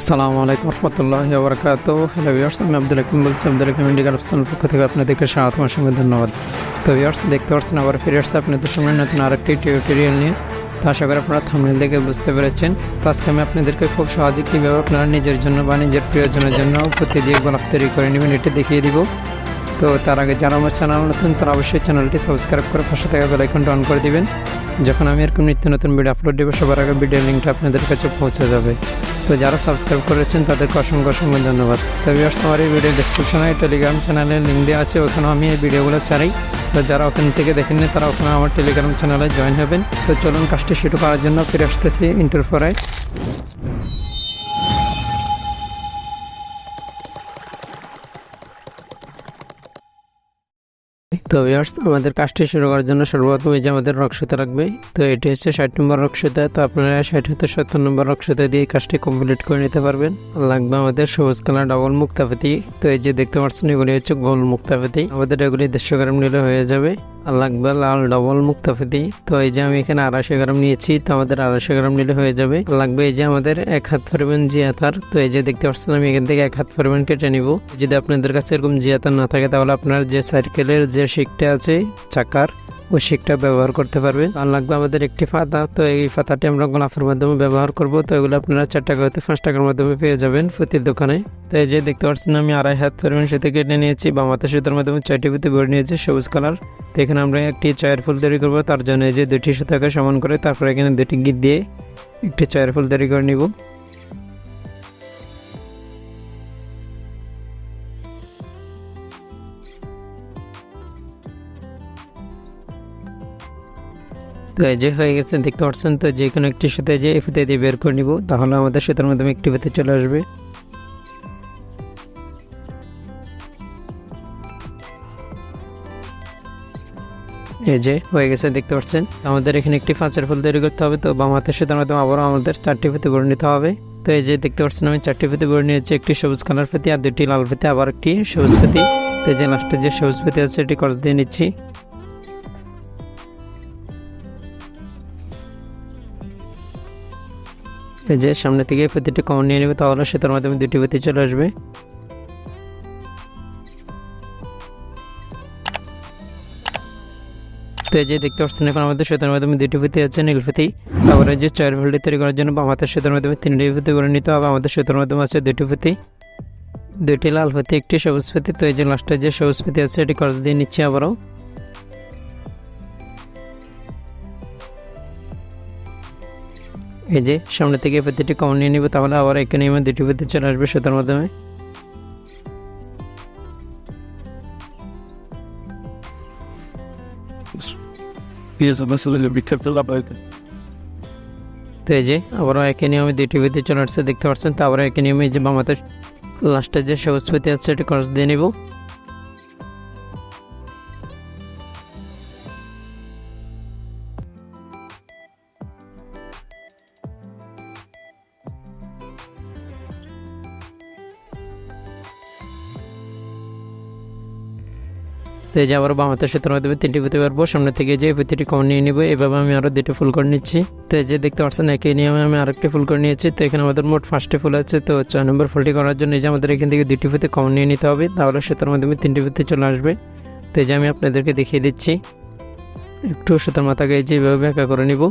সালামু আলাইকুম রহমতুল্লাহ বরকাত হ্যালো ভিউয়ার্স আমি আব্দুল হাকিম বলছি। আব্দুল হাকিম ইন্ডিকার অফিসার পক্ষ থেকে আপনাদেরকে স্বাগত সঙ্গে ধন্যবাদ। তো ইয়ার্স দেখতে পাচ্ছেন আবার ফিরে আসছে আপনাদের সঙ্গে নতুন আরেকটি টিউটোরিয়াল নিয়ে। তো আশা করি আপনারা থামনেল দেখে বুঝতে পেরেছেন। তো আজকে আমি আপনাদেরকে খুব সহজে কীভাবে আপনারা নিজের জন্য বা নিজের প্রিয়জনের জন্য প্রতি দিয়ে গোলাপ তৈরি করে নেবেন, এটি দেখিয়ে দিব। তো তার আগে যারা আমার চ্যানেল নতুন, তারা অবশ্যই চ্যানেলটি সাবস্ক্রাইব করে পাশে থাকা বেলাইকনটা অন করে দিবেন। যখন আমি এরকম নিত্য নতুন ভিডিও আপলোড দেবো, সবার আগে ভিডিও লিঙ্কটা আপনাদের কাছে পৌঁছে যাবে। তো যারা সাবস্ক্রাইব করেছেন, তাদেরকে অসংখ্য অসংখ্য ধন্যবাদ। তো আমার এই ভিডিও ডিসক্রিপশনে টেলিগ্রাম চ্যানেলের লিঙ্ক দেওয়া আছে, ওখানেও আমি এই ভিডিওগুলো চাই তো যারা ওখান থেকে দেখেননি, তারা ওখানে আমার টেলিগ্রাম চ্যানেলে জয়েন হবেন। তো চলুন কাজটি শুরু করার জন্য ফিরে আসতেছি ইন্টার তো ইয়ার্স আমাদের কাজটি শুরু করার জন্য সর্বপ্রথম এই যে আমাদের রক্সতা লাগবে তো এটি হচ্ছে ষাট নম্বর রক্সতা তো আপনারা ষাট হতে সত্তর নম্বর রক্সতা দিয়ে কাজটি কমপ্লিট করে নিতে পারবেন। লাগবে আমাদের সবুজ কালার ডবল মুক্তাপাতি তো এই যে দেখতে পাচ্ছেন, এগুলি হচ্ছে গোল মুক্তাপাতি আমাদের এগুলি দেড়শো গ্রাম নিলে হয়ে যাবে। আর লাগবে লাল, ডবল মুক্তাফিদি তো এই যে আমি এখানে আড়াইশো গ্রাম নিয়েছি, তো আমাদের আড়াইশো গ্রাম নিলে হয়ে যাবে। লাগবে এই যে আমাদের এক হাত পরিমাণ জিয়াতার, তো এই যে দেখতে পাচ্ছেন আমি এখান থেকে এক হাত পরিমাণ কেটে নিব। যদি আপনাদের কাছে এরকম জিয়াতার না থাকে, তাহলে আপনার যে সাইকেলের যে শিকটা আছে, চাকার শিকটা ব্যবহার করতে পারবেন। আর লাগবে আমাদের একটি ফাতা। তো এই ফাতাটি আমরা গোলাপের মাধ্যমে ব্যবহার করব। তো এগুলো আপনারা চার টাকা হতে পাঁচ টাকার মাধ্যমে পেয়ে যাবেন প্রতির দোকানে। তো এই যে দেখতে পাচ্ছেন, আমি আড়াই হাত পরিমাণ সাথে কেটে নিয়েছি। বা মাথা সুতার মাধ্যমে চারটি পুঁতে গড়ে নিয়েছি সবুজ কালার। তো এখানে আমরা একটি চায়ের ফুল তৈরি করব। তার জন্য এই যে দুটি সুতাকে সমান করে তারপরে এখানে দুটি গিট দিয়ে একটি চায়ের ফুল তৈরি করে নিব। তো এই যে হয়ে গেছে, দেখতে পাচ্ছেন তো যে কোনো একটি সাথে যে এই ফুতে দিয়ে বের করে নিব, তাহলে আমাদের সুতার মাধ্যমে একটি ফুতে চলে আসবে। এই যে হয়ে গেছে, দেখতে পাচ্ছেন। আমাদের এখানে একটি পাঁচের ফুল তৈরি করতে হবে, তো বাম হাতের সুতার মাধ্যমে আবারও আমাদের চারটি ফুতে গড়ে নিতে হবে। তো এই যে দেখতে পাচ্ছেন, আমি চারটি ফুতে গড়ে নিয়েছি, একটি সবুজ কালার ফেতি আর দুটি লাল ফেতে, আবার একটি সবুজ ফেতি। তো যে লাস্টে যে সবুজ ফেতি আছে, এটি করজ দিয়ে নিচ্ছি। এই যে সামনে থেকে প্রতিটি কমন নিয়ে নেবে, তাহলে সেটার মাধ্যমে দুটি বাতি চলে আসবে। তো এই যে দেখতে পাচ্ছেন, এখন আমাদের সেতার মাধ্যমে দুটি ফিতে আছে নীলফিতি তারপরে যে চার ভোল্টে তৈরি করার জন্য আমাদের সেতার মাধ্যমে তিনটি ফিতে করে নিতে হবে, আমাদের সেতার মাধ্যমে আছে দুটি ফিতি দুটি লাল ফিতি একটি সবুজ ফিতি তো এই যে লাস্টে যে সবুজ ফিতি আছে, এটি খরচ দিয়ে নিচ্ছে আবারও। এই যে সামনে থেকে প্রতিটি কমন নিয়ে নিব তাহলে আবার এখানে আমার দুটি পদ্ধতি চলে আসবে সুতার মাধ্যমে. তো এই যে আবারও একে নিয়মে দুটি পদ্ধতি চলে আসছে দেখতে পাচ্ছেন তো আবার একে নিয়মে যে বামাতে লাস্টে যে সবুজ পদ্ধতি আছে এটি খরচ দিয়ে নিব তো এই যে আবার বাম হাতের সুতোর মাধ্যমে তিনটি পুঁতে পারব। সামনে থেকে যে পুঁতিটি কম নিয়ে নিব এভাবে আমি আরও দুটি ফুল করে নিচ্ছি। তো এই যে দেখতে পাচ্ছেন একই নিয়মে আমি আরেকটি ফুল করে নিয়েছি। তো এখানে আমাদের মোট পাঁচটি ফুল আছে। তো ছয় নম্বর ফুলটি করার জন্য এই যে আমাদের এখান থেকে দুটি পুঁতে কম নিয়ে নিতে হবে। তাহলে সুতোর মাধ্যমে তিনটি পুঁতে চলে আসবে। তো এই যে আমি আপনাদেরকে দেখিয়ে দিচ্ছি। একটু সুতোর যে এভাবে একা করে নিব।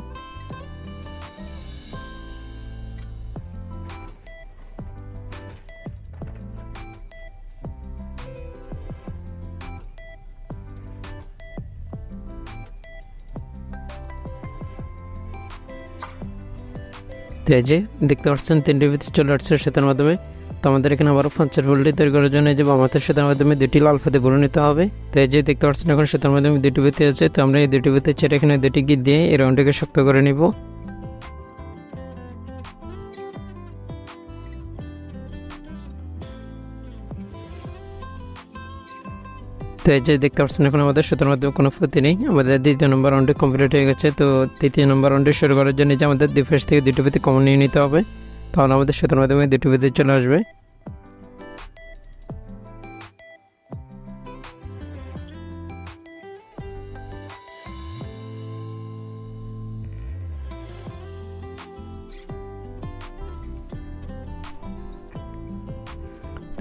এই যে দেখতে পাচ্ছেন, তিনটি ভিতরে চলে আসছে সেতার মাধ্যমে। তো আমাদের এখানে আবারও ফাঁচের ভোল্টে তৈরি করার জন্য যে বামাতের সেতার মাধ্যমে দুটি লাল ফেতে ভরে নিতে হবে। তো এই যে দেখতে পাচ্ছেন, এখন সেতার মাধ্যমে দুটি ভিতে আছে। তো আমরা এই দুটি ভিতে ছেড়ে এখানে দুটি গিয়ে দিয়ে এই রাউন্ডটিকে শক্ত করে নিব। তো এই যে দেখতে পাচ্ছেন এখন আমাদের সুতোর মাধ্যমে কোনো ক্ষতি নেই। আমাদের দ্বিতীয় নম্বর রাউন্ডে কমপ্লিট হয়ে গেছে। তো তৃতীয় নম্বর রাউন্ডে শুরু করার জন্য যে আমাদের দুই ফেস থেকে দুটো ভিত্তি কমন নিয়ে নিতে হবে। তাহলে আমাদের সুতোর মাধ্যমে দুটো ভিত্তি চলে আসবে।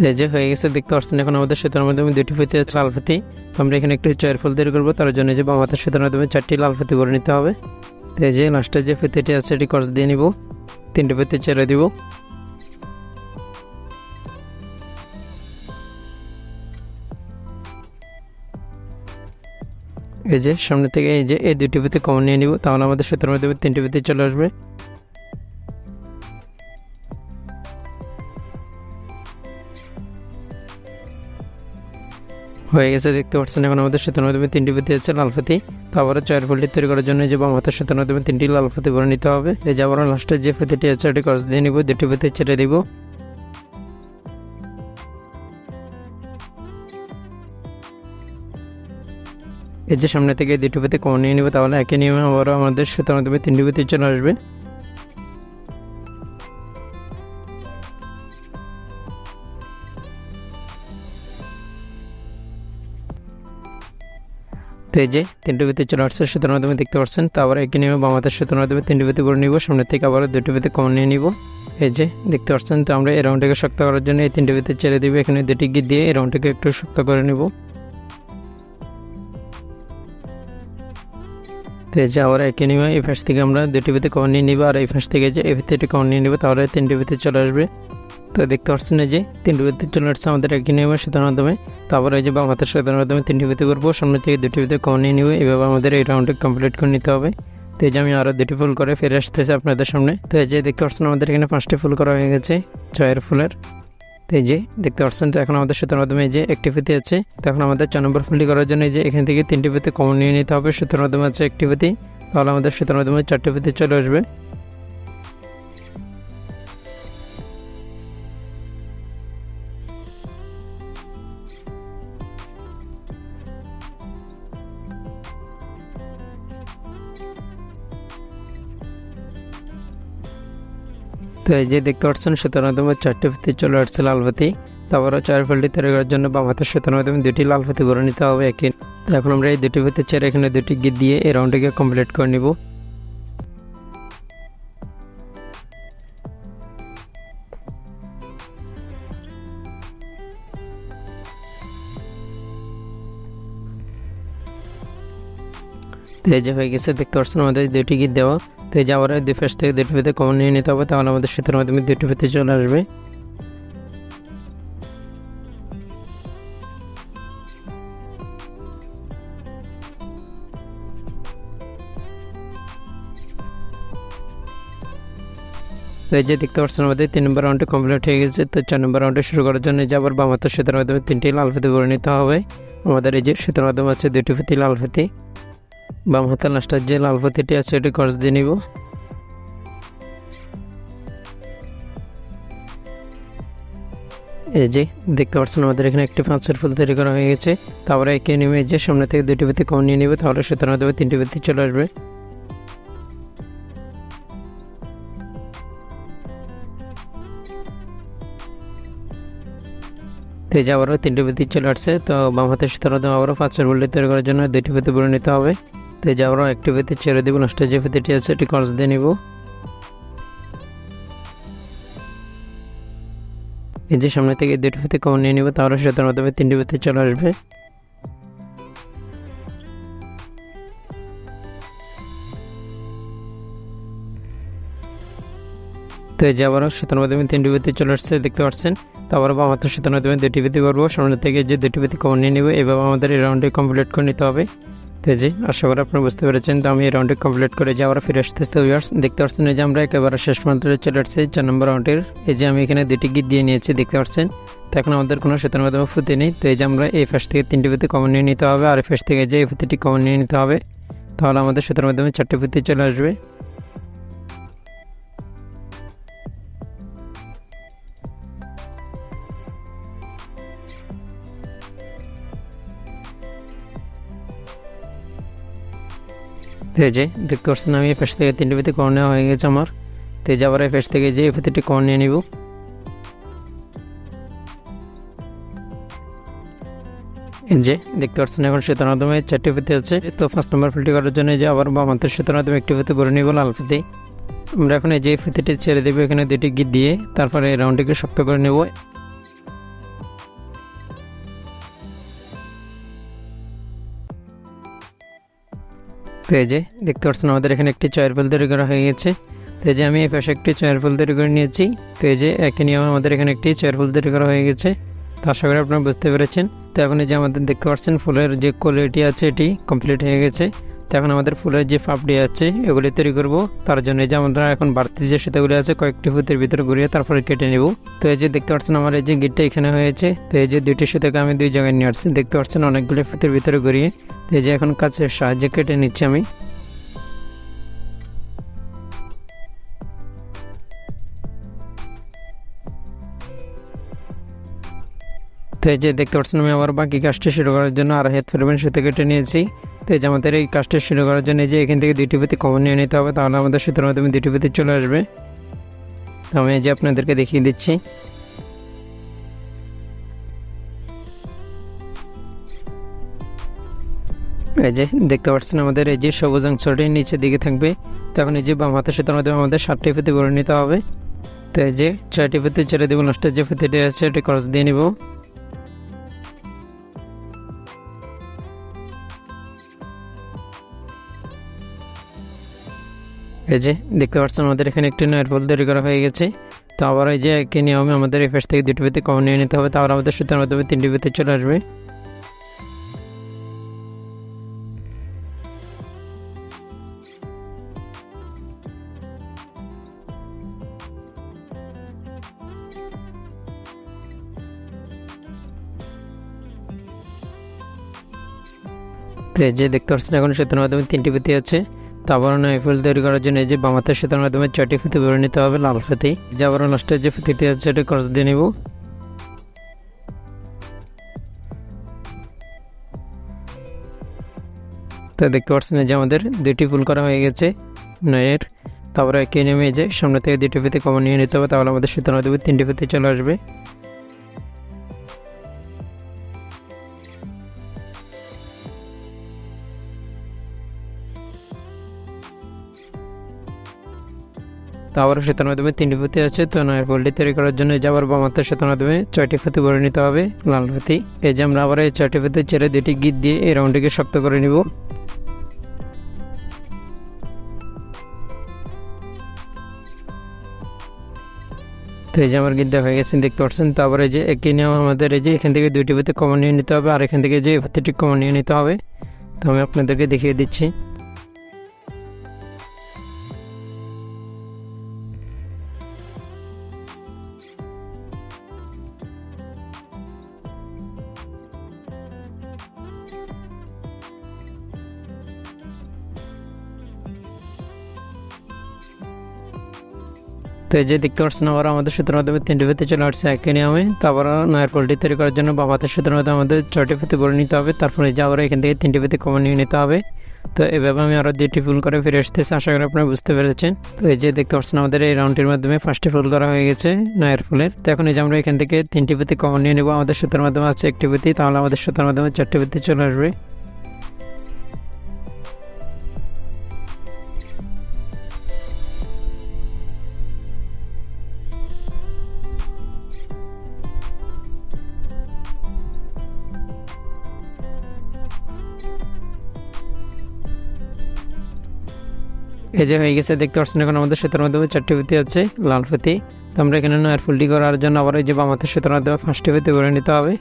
এই যে হয়ে গেছে, দেখতে পাচ্ছেন এখন আমাদের সেতুর মাধ্যমে দুটি ফিতে আছে লাল ফিতি। আমরা এখানে একটু চয়ের ফুল তৈরি করব, তার জন্য যে বাম হাতের সেতুর মাধ্যমে চারটি লাল ফিতি করে নিতে হবে। তো এই যে লাস্টের যে ফিতেটি আছে সেটি কস দিয়ে নিব। তিনটে ফিতে ছেড়ে দিব। এই যে সামনে থেকে এই যে এই দুটি ফিতে কমন নিয়ে নিব, তাহলে আমাদের সেতুর মাধ্যমে তিনটি ফিতে চলে আসবে। হয়ে গেছে, দেখতে পাচ্ছেন এখন আমাদের সেতুর মাধ্যমে তিনটি ফিতে আছে লাল ফিতি। তো আবারও চার ফুলটি তৈরি করার জন্য যে বাম হাতের সেতুর মাধ্যমে তিনটি লাল ফিতে করে নিতে হবে। এই যে আবারও লাস্টের যে ফিতেটি আছে এটি কস দিয়ে নিব, দুটি ফিতে ছেড়ে দিব। এই যে সামনে থেকে দুটি ফিতে কমন নিয়ে নিব, তাহলে একই নিয়মে আবারও আমাদের সেতুর মাধ্যমে তিনটি ফিতে চলে আসবে। তো এই যে তিনটে ভিত্তি চলে আসছে সেতুর মাধ্যমে দেখতে পাচ্ছেন তো আবার একই নিয়মে বাম হাতের সেতুর মাধ্যমে তিনটে ভিত্তি করে নিব। সামনে থেকে আবার দুটি ভিত্তি কমন নিয়ে নিব। এই যে দেখতে পাচ্ছেন তো আমরা এই রাউন্ডটাকে শক্ত করার জন্য এই তিনটে ভিত্তি ছেড়ে দিব। এখানে দুটি গিট দিয়ে এই রাউন্ডটাকে একটু শক্ত করে নিব। তো এই যে আবার একই নিয়মে এই ফাঁস থেকে আমরা দুটি ভিত্তি কমন নিয়ে নিব। আর এই ফাঁস থেকে যে এই ভিত্তিটি কমন নিয়ে নিব, তাহলে তিনটি ভিত্তি চলে আসবে। তো দেখতে পাচ্ছেন যে তিনটি ভিত্তি চলে আসছে আমাদের একই নিয়মে সেতুর মাধ্যমে। তারপরে এই যে বাম হাতের সেতুর মাধ্যমে তিনটি ভিত্তি করব, সামনে থেকে দুটি ভিত্তি কমন নিয়ে নিব। এভাবে আমাদের এই রাউন্ডে কমপ্লিট করে নিতে হবে। তো এই যে আমি আরও দুটি ফুল করে ফিরে আসতেছি আপনাদের সামনে। তো এই যে দেখতে পাচ্ছেন আমাদের এখানে পাঁচটি ফুল করা হয়ে গেছে, ছয়ের ফুলের। তো এই যে দেখতে পাচ্ছেন, তো এখন আমাদের সেতুর মাধ্যমে যে একটি ফিতি আছে, তো এখন আমাদের চার নম্বর ফুলটি করার জন্য এই যে এখান থেকে তিনটি ফিতি কমন নিয়ে নিতে হবে। সেতুর মাধ্যমে আছে একটি ফিতি তাহলে আমাদের সেতুর মাধ্যমে চারটি ফিতি চলে আসবে। তো এই যে দেখতে পাচ্ছেন সেতুর মাধ্যমে চারটি ফিতি চলে আসছে লাল ফিতি। তারপরও চার ফিল্ডটি তৈরি করার জন্য বাম হাতের সেতুর মাধ্যমে দুটি লাল ফিতি করে নিতে হবে একই তো এখন আমরা এই দুটি ফিতে ছেড়ে এখানে দুটি গিট দিয়ে এই রাউন্ডটিকে কমপ্লিট করে নিব। তো এই যে হয়ে গেছে, দেখতে পাচ্ছেন আমাদের দুটি গিট দেওয়া। তো এই যে আবার দুই ফেস থেকে দুটি ফিতে কমন নিয়ে নিতে হবে, তাহলে আমাদের সেতুর মাধ্যমে দুটি ফিতে চলে আসবে। তো এই যে দেখতে পাচ্ছেন আমাদের তিন নম্বর রাউন্ডে কমপ্লিট হয়ে গেছে, তো চার নম্বর রাউন্ডে শুরু করার জন্য যে আবার বাম হাতের সেতুর মাধ্যমে তিনটি লাল ফিতে করে নিতে হবে। আমাদের এই যে সেতুর মাধ্যমে আছে দুটি ফিতি লাল ফিতি। বাম হাতের লাস্টের যে লাল ফিতিটি আছে এটি কর্স দিয়ে নিব। এই যে, দেখতে পাচ্ছেন আমাদের এখানে একটি পাঁচের ফুল তৈরি করা হয়ে গেছে। তারপরে একে নেমে যে সামনে থেকে দুটি ভিত্তি কম নিয়ে নেবে, তাহলে সেতুর মাধ্যমে তিনটি ভিত্তি চলে আসবে। তো এই যে আবারও তিনটি ভিত্তি চলে আসছে, তো বাম হাতের সেতুর আবারও পাঁচের ফুলটি তৈরি করার জন্য দুটি ভিত্তি বলে নিতে হবে। তো এই একটি ভিত্তি ছেড়ে দিব লাস্টের যে ভিত্তিটি আছে এটি কর্স দিয়ে নিব। এই যে সামনে থেকে দুটি ফিতে কমন নিয়ে নিব, তাহলে সেটার মাধ্যমে তিনটি ফিতে চলে আসবে। তো এই যে আবারও সেতার মাধ্যমে তিনটি ফিতে চলে আসছে, দেখতে পাচ্ছেন? তো আবার বাম হাতের সেতার মাধ্যমে দুটি ফিতে করব সামনে থেকে যে দুটি ফিতে কমন নিয়ে নিব, এভাবে আমাদের এই রাউন্ডে কমপ্লিট করে নিতে হবে। তো যে আশা করি আপনারা বুঝতে পেরেছেন। তো আমি এই রাউন্ডে কমপ্লিট করে যে আবার ফিরে আসতেছি উইয়ার্স দেখতে পাচ্ছেন এই যে আমরা একেবারে শেষ পর্যন্ত চলে আসছি, চার নম্বর রাউন্ডের এই যে আমি এখানে দুটি গিট দিয়ে নিয়েছি, দেখতে পাচ্ছেন? তো এখন আমাদের কোনো সেতার মাধ্যমে ফুতে নেই। তো এই যে আমরা এই ফার্স্ট থেকে তিনটি ফুতে কমন নিয়ে নিতে হবে, আর এই ফার্স্ট থেকে যে এই ফুতেটি কমন নিয়ে নিতে হবে, তাহলে আমাদের সেতার মাধ্যমে চারটি ফুতে চলে আসবে। তো এই যে দেখতে পাচ্ছেন আমি ফেস থেকে তিনটে ফিতে কর্ন নেওয়া হয়ে গেছে আমার। তো যে আবার এই ফেস থেকে যে এই ফিতেটি কর্ন নিয়ে নিব। যে, দেখতে পাচ্ছেন এখন সেতার মাধ্যমে চারটি ফিতে আছে। তো ফার্স্ট নাম্বার ফিল্টি করার জন্য যে আবার বাম হাতের সেতার মাধ্যমে একটি ফিতে করে নিব লাল ফিতে আমরা এখন এই যে ফিতেটি ছেড়ে দেবো এখানে দুটি গিট দিয়ে। তারপরে রাউন্ডটিকে শক্ত করে নেব। তো এই যে, দেখতে পাচ্ছেন আমাদের এখানে একটি চয়ের ফুল তৈরি করা হয়ে গেছে। তো এই যে আমি এই পাশে একটি চয়ের ফুল তৈরি করে নিয়েছি। তো এই যে, একই নিয়ম আমাদের এখানে একটি চয়ের ফুল তৈরি করা হয়ে গেছে। তো আশা করি আপনারা বুঝতে পেরেছেন। তো এখন এই যে আমাদের দেখতে পাচ্ছেন, ফুলের যে কোয়ালিটি আছে এটি কমপ্লিট হয়ে গেছে। তো এখন আমাদের ফুলের যে পাপড়ি আছে, এগুলি তৈরি করব। তার জন্য যে আমরা এখন বাড়তি যে সুতাগুলি আছে, কয়েকটি ফুতের ভিতরে ঘুরিয়ে তারপরে কেটে নেব। তো এই যে দেখতে পাচ্ছেন আমার এই যে গিটটা এখানে হয়েছে, তো এই যে দুইটি সুতাকে আমি দুই জায়গায় নিয়ে আসছি। দেখতে পাচ্ছেন অনেকগুলি ফুতের ভিতরে ঘুরিয়ে। তো এই যে এখন কাছে সাহায্যে কেটে নিচ্ছি আমি। তো এই যে দেখতে পাচ্ছেন আমি, আমার বাকি কাজটা শুরু করার জন্য আর হেড পরিমাণ সুতো কেটে নিয়েছি। তো এই যে আমাদের এই কাজটা শুরু করার জন্য যে এখান থেকে দুইটি পুঁতি কমন নিয়ে নিতে হবে, তাহলে আমাদের সুতোর মাধ্যমে দুইটি পুঁতি চলে আসবে। তো আমি এই যে আপনাদেরকে দেখিয়ে দিচ্ছি। এই যে দেখতে পাচ্ছেন আমাদের এই যে সবুজ অংশটি নিচের দিকে থাকবে। তখন এই যে বাম হাতের সুতোর মাধ্যমে আমাদের সাতটি পুঁতি ভরে নিতে হবে। তো এই যে ছয়টি পুঁতি ছেড়ে দেবো লাস্টের যে পুঁতিটি আছে এটি খরচ দিয়ে নিব। এই যে, দেখতে পাচ্ছেন আমাদের এখানে একটি নয়ের ফুল তৈরি করা হয়ে গেছে। তো আবার এই যে, একই নিয়মে আমাদের এই থেকে দুটি পেতে কম নিয়ে নিতে হবে। তারপর আমাদের সুতার মাধ্যমে তিনটি পেতে চলে আসবে। যে, দেখতে পাচ্ছেন এখন সুতার মাধ্যমে তিনটি পেতে আছে। তো আবার ফুল তৈরি করার জন্য এই যে বামাতের সুতার মাধ্যমে ছয়টি ফুতি বেরো নিতে হবে, লাল ফেতেই যে আবার যে ফুতিটি আছে সেটা খরচ দিয়ে নিব। তো দেখতে পাচ্ছেন যে আমাদের দুইটি ফুল করা হয়ে গেছে নয়ের। তারপরে একে নেমে যে সামনে থেকে দুইটি ফিতে কমন নিয়ে নিতে হবে, তাহলে আমাদের সুতার তিনটি ফিতে চলে আসবে। তো আবার সেতার মাধ্যমে তিনটি ফুতি আছে, তো নয়ের ফুলটি তৈরি করার জন্য যে আবার বামাতের সেতার মাধ্যমে ছয়টি ফুতি ভরে নিতে হবে, লাল ফুতি এই যে আমরা আবার এই ছয়টি ফুতি ছেড়ে দুটি গিট দিয়ে এই রাউন্ডটিকে শক্ত করে নিব। তো এই যে আমার গিদ্দা হয়ে গেছে, দেখতে পাচ্ছেন? তো আবার এই যে একই নিয়ম আমাদের, এই যে এখান থেকে দুইটি ফুতে কমন নিয়ে নিতে হবে, আর এখান থেকে যে ফুতিটি কমন নিয়ে নিতে হবে। তো আমি আপনাদেরকে দেখিয়ে দিচ্ছি। তো এই যে দেখতে পাচ্ছেন আবার আমাদের সুতোর মাধ্যমে তিনটি ফিতে চলে আসছে একই নিয়মে। তো আবার নয়ের পোলট্রি তৈরি করার জন্য বাম হাতের সুতোর মাধ্যমে আমাদের ছয়টি ফিতে বলে নিতে হবে। তারপরে যে আবার এখান থেকে তিনটি ফিতে কমন নিয়ে নিতে হবে। তো এভাবে আমি আরও দুইটি ফুল করে ফিরে আসতেছি, আশা করি আপনারা বুঝতে পেরেছেন। তো এই যে দেখতে পাচ্ছেন আমাদের এই রাউন্ডটির মাধ্যমে ফার্স্টে ফুল করা হয়ে গেছে নয়ের ফুলের তো এখন এই যে আমরা এখান থেকে তিনটি ফিতে কমন নিয়ে নেব। আমাদের সুতোর মাধ্যমে আছে একটি ফিতি তাহলে আমাদের সুতোর মাধ্যমে চারটি ফিতে চলে আসবে। এই যে হয়ে গেছে, দেখতে পাচ্ছেন এখন আমাদের সুতোর মাধ্যমে চারটি ফুতি আছে, লাল ফুতি তো আমরা এখানে নয়ের ফুলটি করার জন্য আবার এই যে বামাতে সুতোর মাধ্যমে ফার্স্টটি ফুতি করে নিতে হবে।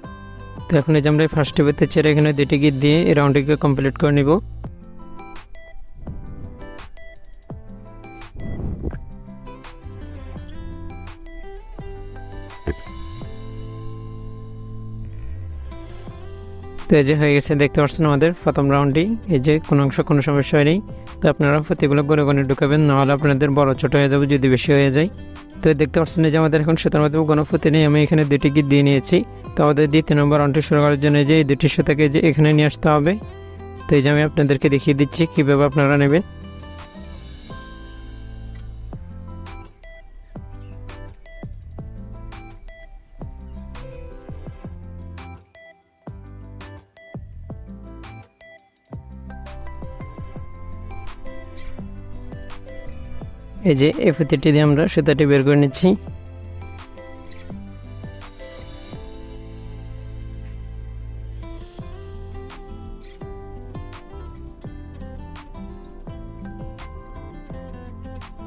তো এখন এই যে আমরা এই ফার্স্টটি ফিতে ছেড়ে এখানে দুটি গিট দিয়ে এই রাউন্ডটিকে কমপ্লিট করে নিব। তো এই যে হয়ে গেছে, দেখতে পাচ্ছেন আমাদের প্রথম রাউন্ডটি এই যে কোনো অংশ, কোনো সমস্যা হয়নি। তো আপনারা প্রতিগুলো গনে গনে ঢুকাবেন, নাহলে আপনাদের বড় ছোট হয়ে যাবে, যদি বেশি হয়ে যায়। তো দেখতে পাচ্ছেন যে আমাদের এখন সুতার মাধ্যমে কোনো ফুতে নেই, আমি এখানে দুটি গিট দিয়ে নিয়েছি। তো আমাদের দ্বিতীয় নম্বর রাউন্ডটি শুরু করার জন্য যে এই দুটি সুতাকে যে এখানে নিয়ে আসতে হবে। তো এই যে আমি আপনাদেরকে দেখিয়ে দিচ্ছি, কীভাবে আপনারা নেবেন। এই যে এফ থ্রিটি দিয়ে আমরা সুতাটি বের করে নিচ্ছি।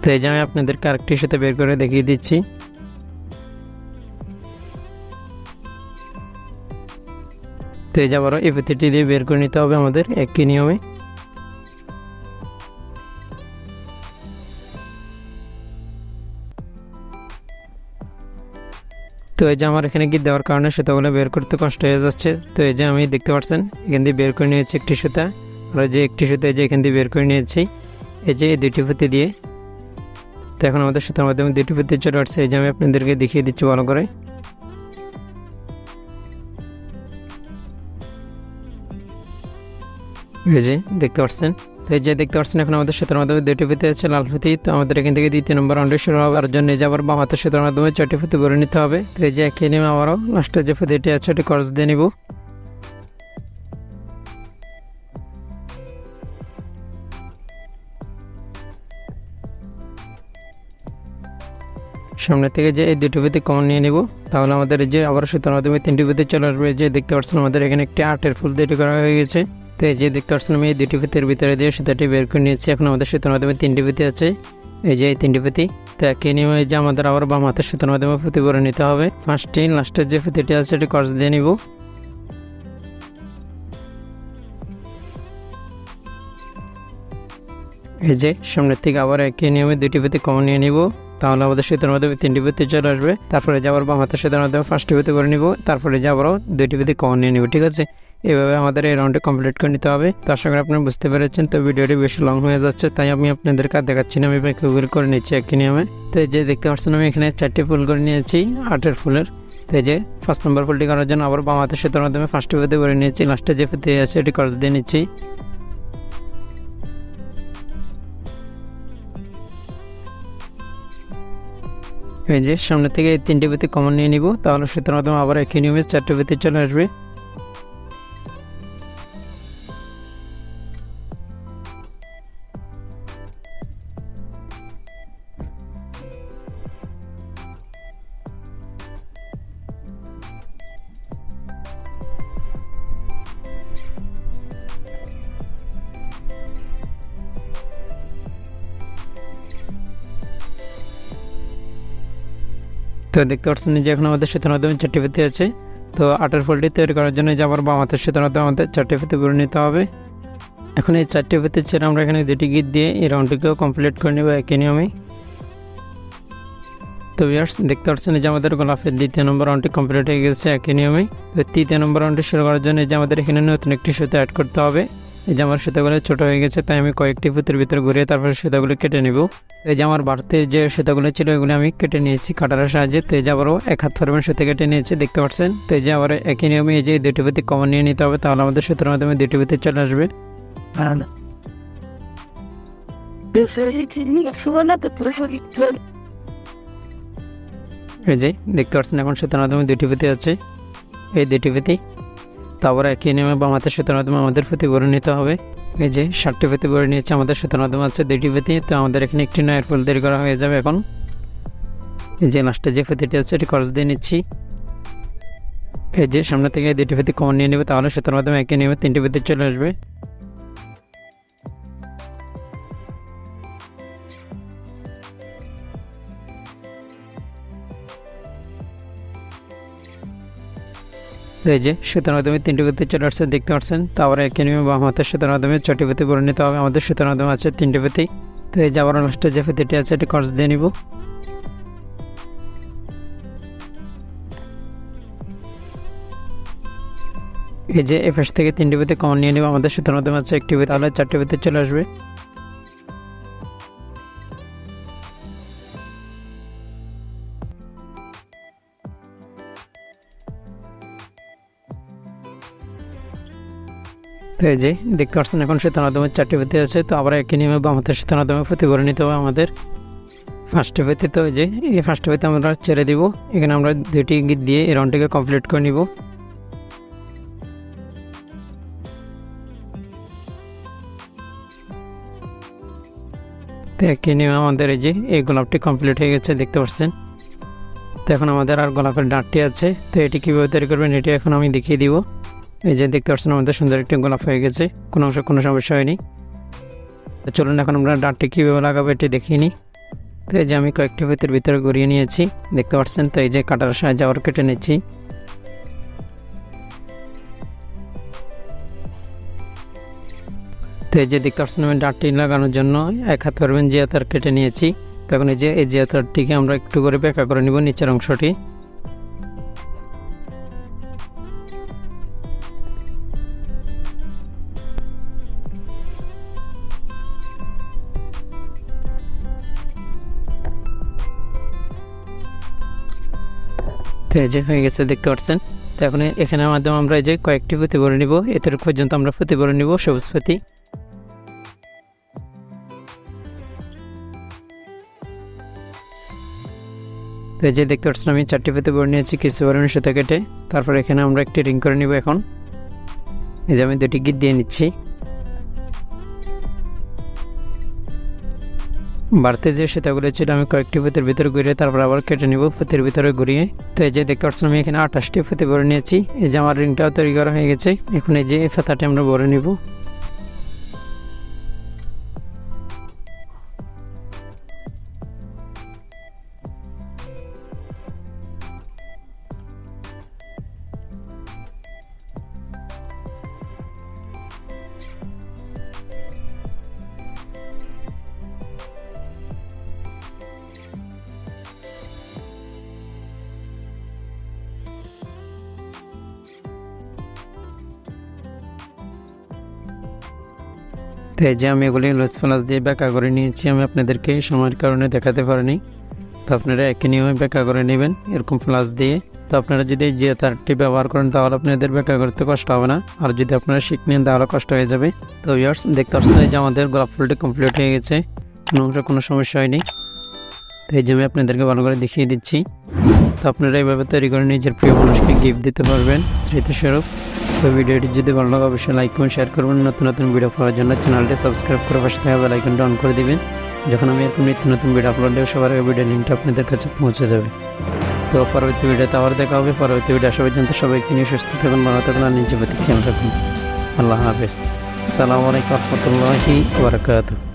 তো এই যে আমি আপনাদেরকে আরেকটি সাথে বের করে দেখিয়ে দিচ্ছি। তো এই যে আবারও এফ থ্রিটি দিয়ে বের করে নিতে হবে আমাদের একই নিয়মে। তো এই যে আমার এখানে কি দেওয়ার কারণে সুতাগুলো বের করতে কষ্ট হয়ে যাচ্ছে। তো এই যে আমি দেখতে পাচ্ছেন, এখান দিয়ে বের করে নিয়েছি একটি সুতা। আর যে একটি সুতা এই যে এখান দিয়ে বের করে নিয়েছি। এই যে এই দুটি ফুতি দিয়ে। তো এখন আমাদের সুতার মাধ্যমে দুটি ফুতি চলে আসছে। এই যে আমি আপনাদেরকে দেখিয়ে দিচ্ছি ভালো করে। এই যে দেখতে পাচ্ছেন তো এই যে দেখতে পাচ্ছেন এখন আমাদের সুতার মাধ্যমে দুটি ফুতি আছে, লাল ফুতি। তো আমাদের এখান থেকে দ্বিতীয় নম্বর রাউন্ডে শুরু হবে। আর জন্য এই যে আবার বাম হাতের সুতার মাধ্যমে চারটি ফুতি ভরে নিতে হবে। তো এই যে একই নিয়মে আবারও। লাস্টের যে ফুতিটি আছে, ওটি খরচ দিয়ে নিব। সামনে থেকে যে এই দুটো ভিত্তি কমন নিয়ে নিব। তাহলে আমাদের এই যে আবার সুতার মাধ্যমে তিনটি ভিত্তি চলে আসবে। যে দেখতে পাচ্ছেন আমাদের এখানে একটি আর্টের ফুল তৈরি করা হয়ে গেছে। তো এই যে দেখতে পাচ্ছেন আমি এই দুটি ভিত্তির ভিতরে দিয়ে সুতাটি বের করে নিয়েছি। এখন আমাদের সুতার মাধ্যমে তিনটি ভিত্তি আছে। এই যে এই তিনটি পুঁতি তো একই নিয়মে যে আমাদের আবার বাম হাতের সুতার মাধ্যমে পুঁতি করে নিতে হবে। ফার্স্টে, লাস্টের যে পুঁতিটি আছে সেটি কর্স দিয়ে নিব। এই যে সামনের থেকে আবার একই নিয়মে দুটি পুঁতি কমন নিয়ে নিব। তাহলে আমাদের সুতার মাধ্যমে তিনটি পুঁতি চলে আসবে। তারপরে যে আবার বাম হাতের সুতার মাধ্যমে ফার্স্টটি পুঁতি করে নিব। তারপরে যে আবারও দুইটি পুঁতি কমন নিয়ে নিব, ঠিক আছে? এভাবে আমাদের এই রাউন্ডে কমপ্লিট করে নিতে হবে। তো আশা করি আপনারা বুঝতে পেরেছেন। তো ভিডিওটি বেশি লং হয়ে যাচ্ছে, তাই আমি আপনাদের আর দেখাচ্ছি না, আমি গুগল করে নিচ্ছি একই নিয়মে। তো এই যে দেখতে পাচ্ছেন, আমি এখানে চারটি ফুল করে নিয়েছি, আটের ফুলের। তো এই যে ফার্স্ট নম্বর ফুলটি করার জন্য আবার বাম হাতের সুতার মাধ্যমে ফার্স্টে ফুতে করে নিয়েছি লাস্টে যে ফুতে আছে এটি খরচ দিয়ে নিচ্ছি। এই যে সামনে থেকে এই তিনটে বেতে কমন নিয়ে নিব, তাহলে সুতার মাধ্যমে আবার একই নিয়মে চারটে বেতে চলে আসবে। তো দেখতে পাচ্ছেন যে এখন আমাদের সুতার মাধ্যমে চারটি ফিতে আছে। তো আটার ফোল্ডটি তৈরি করার জন্য যে আবার বাম হাতের মাধ্যমে আমাদের চারটি ফিতে করে নিতে হবে। এখন এই চারটি ফিতে ছেড়ে আমরা এখানে দুটি গিট দিয়ে এই রাউন্ডটিকেও কমপ্লিট করে নেব একই নিয়মে। তো ভিউয়ার্স দেখতে পাচ্ছেন যে আমাদের গোলাপের দ্বিতীয় নম্বর রাউন্ডটি কমপ্লিট হয়ে গেছে একই নিয়মেই তো তৃতীয় নম্বর রাউন্ডটি শুরু করার জন্য যে আমাদের এখানে নতুন একটি সুতো অ্যাড করতে হবে। এই যে আমার সুতাগুলো ছোটো হয়ে গেছে তাই আমি কয়েকটি ফুতের ভিতরে ঘুরিয়ে তারপরে সুতাগুলো কেটে নেব। এই যে আমার বাড়িতে যে সুতাগুলো ছিল এগুলো আমি কেটে নিয়েছি কাটারের সাহায্যে। তো এই যে আবারও এক হাত পরিমাণ সুতো কেটে নিয়েছি দেখতে পাচ্ছেন? তো এই যে আবার একই নিয়মে এই যে দুটি ভিত্তি কমন নিয়ে নিতে হবে তাহলে আমাদের সুতোর মাধ্যমে দুটি ভিত্তি চলে আসবে। এই যে দেখতে পাচ্ছেন এখন সুতোর মাধ্যমে দুটি ভিত্তি আছে। এই দুটি ভিত্তি তারপরে একই নিয়মে বাম হাতের সুতার মাধ্যমে আমাদের প্রতিবরণ নিতে হবে। এই যে ষাটটি প্রতিবরণ নিয়েছে, আমাদের সুতার মাধ্যমে আছে দুইটি প্রতি, তো আমাদের এখানে একটি নয়ের ফুল তৈরি করা হয়ে যাবে এখন। এই যে লাস্টে যে ফেতিটি আছে, এটি খরচ দিয়ে নিচ্ছি। এই যে সামনে থেকে দুটি ফেতি কমন নিয়ে নেবে, তাহলে সুতার মাধ্যমে একই নিয়মে তিনটি ফেতি চলে আসবে। তো এই যে সুতার মাধ্যমে তিনটি পুঁতি চলে আসছে, দেখতে পাচ্ছেন? তারপরে একই নিয়মে বাম হাতের সুতার মাধ্যমে ছটি করে নিতে হবে। আমাদের সুতার মাধ্যমে আছে তিনটি পুঁতি তো এই যে, আবার লাস্টে যে পুঁতিটি আছে, এটি খরচ দিয়ে নিব। এই যে এফএস থেকে তিনটি পুঁতি কমন নিয়ে নিব। আমাদের সুতার মাধ্যমে আছে একটি পুঁতি তাহলে চারটি পুঁতি চলে আসবে। তো এই যে দেখতে পাচ্ছেন এখন সুতার মাধ্যমে চারটি পুঁতি আছে, তো আবার একই নিয়মে বাম হাতের পুঁতি করে নিতে হবে আমাদের ফার্স্ট পুঁতি তো যে এই ফার্স্ট পুঁতি আমরা ছেড়ে দিব, এখানে আমরা দুইটি গিট দিয়ে এই রাউন্ডটিকে কমপ্লিট করে নিব। তো একই নিয়মে আমাদের এই যে এই গোলাপটি কমপ্লিট হয়ে গেছে, দেখতে পাচ্ছেন। তো এখন আমাদের আর গোলাপের ডাঁটটি আছে, তো এটি কীভাবে তৈরি করবেন এটি এখন আমি দেখিয়ে দিব। এই যে দেখতে পাচ্ছেন, আমাদের সুন্দর একটি গোলাপ হয়ে গেছে। কোনো অংশ কোনো সমস্যা হয়নি। তো চলুন এখন আমরা ডাঁটটি কীভাবে লাগাবো এটি দেখিয়ে নিই। তো এই যে আমি কয়েকটি ফিতের ভিতরে গড়িয়ে নিয়েছি। দেখতে পাচ্ছেন, তো এই যে কাটার সাহায্যে আবার কেটে নিচ্ছি। তো এই যে দেখতে পাচ্ছেন, আমি ডাটটি লাগানোর জন্য এক হাত পারবেন যে হাতার কেটে নিয়েছি। তখন এই যে এই যে হাতারটিকে আমরা একটু করে বেঁকা করে নিব নিচের অংশটি। তো এই যে হয়ে গেছে, দেখতে পাচ্ছেন? তো এখন এখানের মাধ্যমে আমরা এই যে কয়েকটি পুঁতি ভরে নিব। এতটুক পর্যন্ত আমরা পুঁতি ভরে নিব, সবুজ পুঁতি। তো এই যে দেখতে পাচ্ছেন, আমি চারটি পুঁতি ভরে নিয়েছি কিছু পরিমাণ সুতো কেটে। তারপর এখানে আমরা একটি রিং করে নিব এখন। এই যে আমি দুটি গিট দিয়ে নিচ্ছি। বাড়তে যে সেটা ছিল আমি কয়েকটি ফুতের ভিতরে ঘুরিয়ে তারপর আবার কেটে নিব, ফুতের ভিতরে ঘুরিয়ে। তো এই যে দেখতে পাচ্ছেন, আমি এখানে আঠাশটি ফুতে ভরে নিয়েছি। এই যে আমার রিংটাও তৈরি করা হয়ে গেছে। এখন এই যে এই ফাতাটি আমরা ভরে নিব। এই যে আমি এগুলি লুজ প্লাস দিয়ে ব্যাকা করে নিয়েছি, আমি আপনাদেরকে সময়ের কারণে দেখাতে পারিনি। তো আপনারা একই নিয়মে ব্যাকা করে নেবেন, এরকম প্লাস দিয়ে। তো আপনারা যদি যে তারটি ব্যবহার করেন, তাহলে আপনাদের ব্যাকা করতে কষ্ট হবে না। আর যদি আপনারা শিখ নেন, তাহলে কষ্ট হয়ে যাবে। তো ইয়ার্স দেখতে পাচ্ছেন যে আমাদের গোলাপ ফুলটি কমপ্লিট হয়ে গেছে। অংশে কোনো সমস্যা হয়নি। তো এই আমি আপনাদেরকে ভালো করে দেখিয়ে দিচ্ছি। তো আপনারা এইভাবে তৈরি করে নিজের প্রিয় মানুষকে গিফট দিতে পারবেন, স্মৃতিস্বরূপ। তো ভিডিওটি যদি ভালো লাগে, অবশ্যই লাইক করুন শেয়ার করবেন নতুন নতুন ভিডিও পাওয়ার জন্য চ্যানেলটি সাবস্ক্রাইব করে পাশে থাকা বেল অন করে দিবেন। যখন আমি এরকম নিত্য নতুন ভিডিও আপলোড দেবো, সবার আগে ভিডিও লিঙ্কটা আপনাদের কাছে পৌঁছে যাবে। তো পরবর্তী ভিডিওতে আবার দেখা হবে। পরবর্তী ভিডিও আসা পর্যন্ত সবাইকে নিয়ে সুস্থ থাকুন, ভালো থাকুন আর নিজের প্রতি খেয়াল রাখুন। আল্লাহ হাফেজ। সালামু আলাইকুম রহমতুল্লাহি বারকাতুহ।